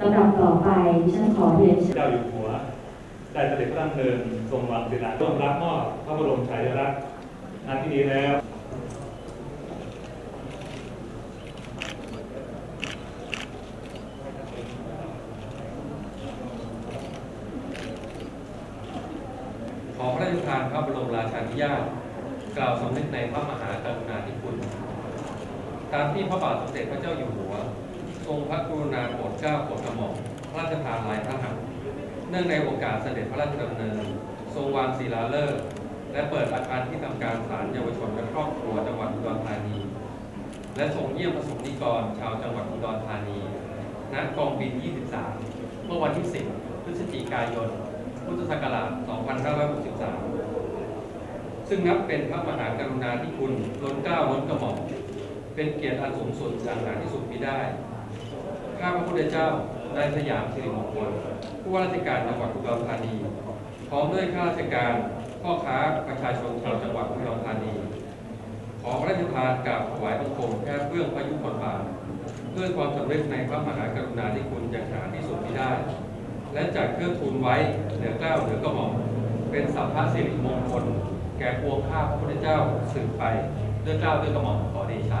ลำดับต่อไปฉันขอเรียนเชิญเจ้าอยู่หัว ได้เสด็จพระราชดำเนินทรงวางศิลาร่วมรับมอบพระบรมฉายาลักษณ์งานที่นี้แล้วขอพระราชทานพระบรมราชาธิญาตกล่าวสำนึกในพระมหากรุณาธิคุณ ตามที่พระบาทสมเด็จพระเจ้าอยู่หัว ทรงพระกรุณาโปรดเกล้าโปรดกระหม่อมพระราชทานลายพระหัตถ์เนื่องในโอกาสเสด็จพระราชดำเนิน ทรงวางศิลาฤกษ์และเปิดอาคารที่ทำการศาลเยาวชนและครอบครัวจังหวัดอุดรธานี และทรงเยี่ยมประสบนิกรชาวจังหวัดอุดรธานีณกองบิน 23 เมื่อวันที่ 10 พฤศจิกายน พุทธศักราช 2563 ซึ่งนับเป็นพระมหากรุณาธิคุณล้นเกล้าล้นกระหม่อมเป็นเกียรติอันสูงสุดอย่างหาที่สุดมิได้ ข้าพระพุทธเจ้านายสยามสิริมงคลผู้ว่าราชการจังหวัดอุดรธานี พร้อมด้วยข้าราชการพ่อค้าประชาชนชาวจังหวัดอุดรธานี ขอพระราชทานกราบถวายบังคมแค่เพื่องพระยุคลบาทเพื่อความสำเร็จในพระมหากรุณาธิคุณอย่างหาที่สุดมิได้ และจัดเครื่องทูลไว้เหนือเกล้าเหนือกระหม่อมเป็นสัพพะสิริมงคล แก่ปวงข้าพระพุทธเจ้าสืบไปด้วยเกล้าด้วยกระหม่อมขอเดชะ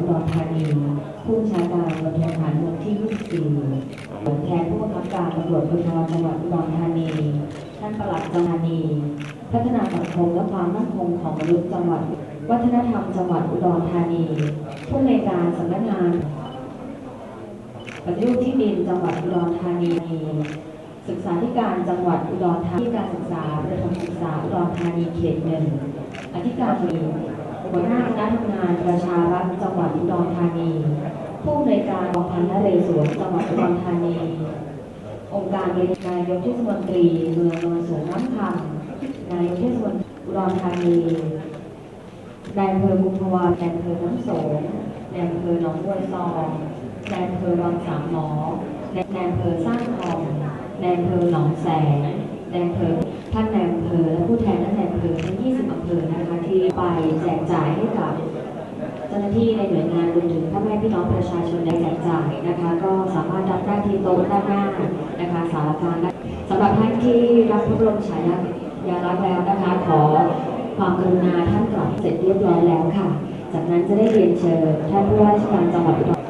อุดรธานีผู้ชาการตำรวจทหารเมืองที่ 24 แทนผู้บังคับการตำรวจภูธรจังหวัดอุดรธานี ท่านปลัดจังหวัดธานี พัฒนาสังคมและความมั่นคงของมนุษย์จังหวัด วัฒนธรรมจังหวัดอุดรธานี ผู้อำนการสำนักงานปฏิรูปที่ดินจังหวัดอุดรธานี ศึกษาธิการจังหวัดอุดรธานีการศึกษาประถมศึกษาอุดรธานีเขตหนึ่งอธิการบดี หัวหน้าคณะทำงานประชารัฐจังหวัดอุดรธานี ผู้อำนวยการกองพันนเรศวรจังหวัดอุดรธานี องค์การบริหารยกเทศมนตรีเมืองนนสูงน้ำคำนายกเทศมนตรีอุดรธานีนายอำเภอกุมภาวะนายอำเภอน้ำโสมนายอำเภอหนองบัวซองนายอำเภอวังสามหมอนายอำเภอสร้างทองนายอำเภอหนองแสงนายอำเภอ ท่านนายอำเภอและผู้แทนท่านนายอำเภอทั้ง 20 อำเภอนะคะที่ไปแจกจ่ายให้กับเจ้าหน้าที่ในหน่วยงานรวมถึงพ่อแม่พี่น้องประชาชนในแจกจ่ายนะคะ ก็สามารถรับได้ที่โต๊ะด้านหน้านะคะสารการได้สำหรับท่านที่รับพระบรมฉายาลักษณ์แล้วนะคะขอความกรุณาท่านกลับเสร็จเรียบร้อยแล้วค่ะ จากนั้นจะได้เรียนเชิญท่านผู้ว่าราชการจังหวัดอุดร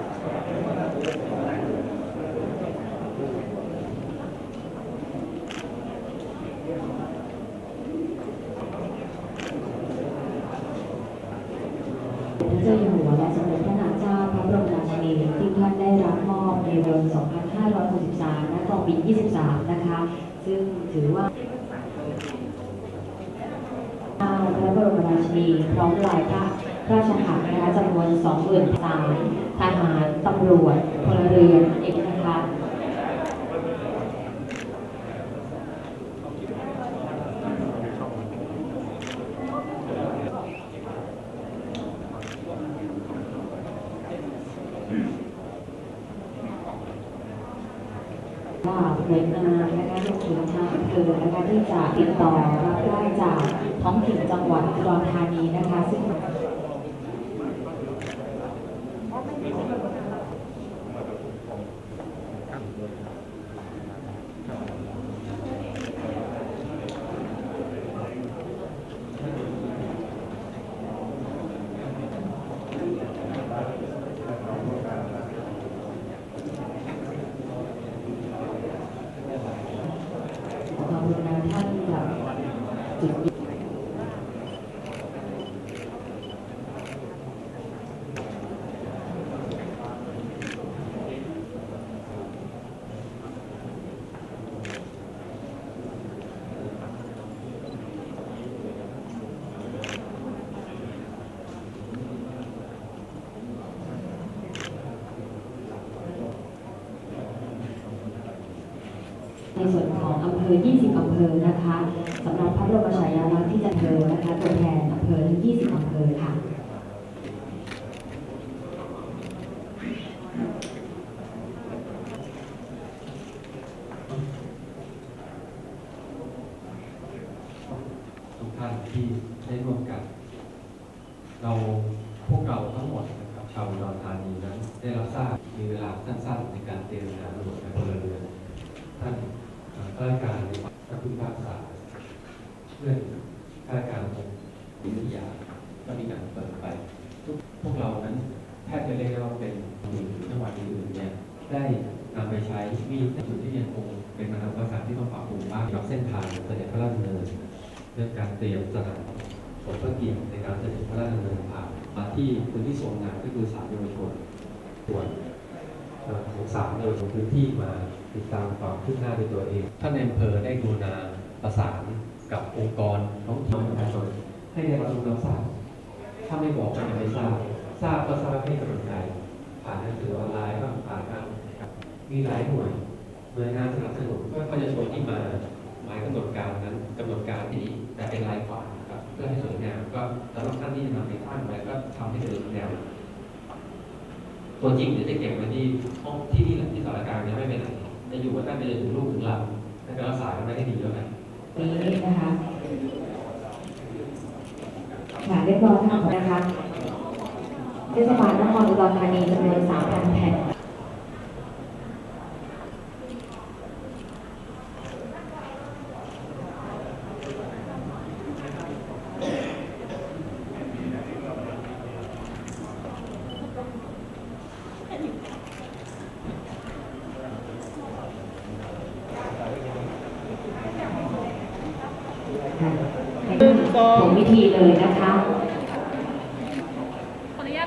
เจ้าอยู่หัวและสมเด็จพระนางเจ้าพระบรมราชินีที่ท่านได้รับมอบในเดือน 2563และกองบิน 23 นะคะ ซึ่งถือว่าพระบรมราชินีพร้อมลายพระราชหัตถ์นะคะจำนวน 20,000สายทหารตำรวจพลเรือนเอกนะคะว่า หน่วยงานนะคะรวมถึงทางอำเภอนะคะที่จะติดต่อรับได้จากท้องถิ่นจังหวัดอุดรธานี práctica. อำเภอ20 อำเภอนะคะสำหรับพระบรมฉายาลักษณ์ที่จะเธอนะคะตัวแทนอำเภอทั้ง 20 อำเภอค่ะทุกท่านที่ได้ร่วมกัน เราพวกเราทั้งหมดนะครับชาวอุดรธานีนั้น ได้รับทราบมีเวลาสั้นๆในการเตรียมงานตำรวจและพลเรือนท่านเอ่อข้าราชการในท่านผู้พิพากษาเพื่อนข้าราชการของวิทยาก็มีการเปิดไป ทุกพวกเรานั้นแทบจะเรียกได้ว่าเป็นหนึ่งจังหวัดอื่นๆเนี่ยได้นำไปใช้ จุดที่ยังคงเป็นปัญหาอุปสรรคที่ต้องปรับปรุงบ้างกับเส้นทางเสด็จพระราชดำเนินเรื่องการเตรียมสถานสมพระเกียรติในการเสด็จพระราชดำเนินผ่านมาที่พื้นที่ทรงงานก็คือศาลเยาวชนส่วนของศาลเยาวชนพื้นที่มาติดตามความคืบหน้าด้วยตัวเองท่านในอำเภอได้กรุณาประสานกับองค์กรท้องถิ่นประชาชนให้ได้รับรู้รับทราบถ้าไม่บอกก็จะไม่ทราบทราบก็ทราบให้กำลังใจผ่านหนังสือออนไลน์บ้างผ่านทางมีหลายหน่วย หน่วยงานสนับสนุนก็ประชาชนที่มาหมายกำหนดการนั้นกำหนดการที่นี้แต่เป็นรายกว่านะครับเพื่อให้สวยงามก็สำหรับท่านที่จะนำไปตั้งไว้ก็ทำให้เกิดแนวตัวจริงเดี๋ยวจะเก็บไว้ที่ห้องที่นี่แหละที่สารกลารเนี่ยไม่เป็นไรจะอยู่กับท่านไปจนถึงลูกถึงหลังท่านก็รักษากันไว้ให้ดีแล้วกันนี้นะคะค่ะเรียบร้อยค่ะนะคะเทศบาลนครอุดรธานีจำนวน3,000แผ่น ค่ะให้ถึงวิธีเลยนะคะ